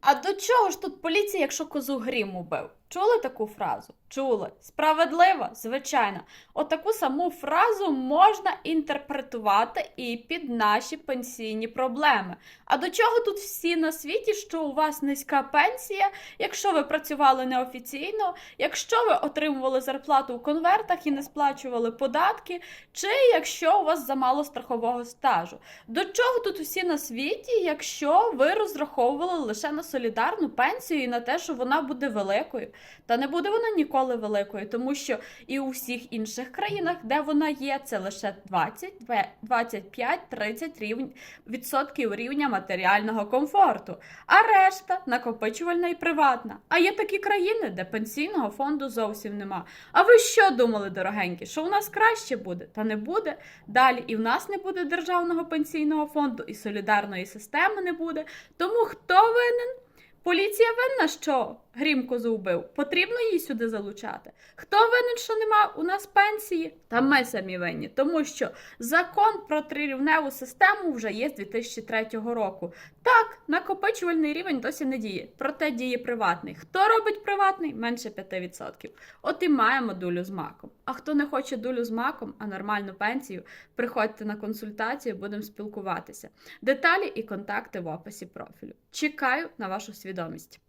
А до чого ж тут поліція, якщо козу грім убив? Чули таку фразу? Чули. Справедливо, звичайно. Отаку саму фразу можна інтерпретувати і під наші пенсійні проблеми. А до чого тут всі на світі, що у вас низька пенсія, якщо ви працювали неофіційно, якщо ви отримували зарплату у конвертах і не сплачували податки, чи якщо у вас замало страхового стажу? До чого тут усі на світі, якщо ви розраховували лише на солідарну пенсію і на те, що вона буде великою? Та не буде вона ніколи великою, тому що і у всіх інших країнах, де вона є, це лише 20, 25-30 рівень, відсотків рівня матеріального комфорту, а решта накопичувальна і приватна. А є такі країни, де пенсійного фонду зовсім нема. А ви що думали, дорогенькі, що у нас краще буде? Та не буде. Далі і в нас не буде державного пенсійного фонду, і солідарної системи не буде. Тому хто винен? Поліція винна, що грім козу вбив. Потрібно її сюди залучати. Хто винен, що нема у нас пенсії? Та ми самі винні, тому що закон про трирівневу систему вже є з 2003 року. Так, накопичувальний рівень досі не діє, проте діє приватний. Хто робить приватний? Менше 5%. От і маємо дулю з маком. А хто не хоче дулю з маком, а нормальну пенсію, приходьте на консультацію, будемо спілкуватися. Деталі і контакти в описі профілю. Чекаю на вашу свідомість.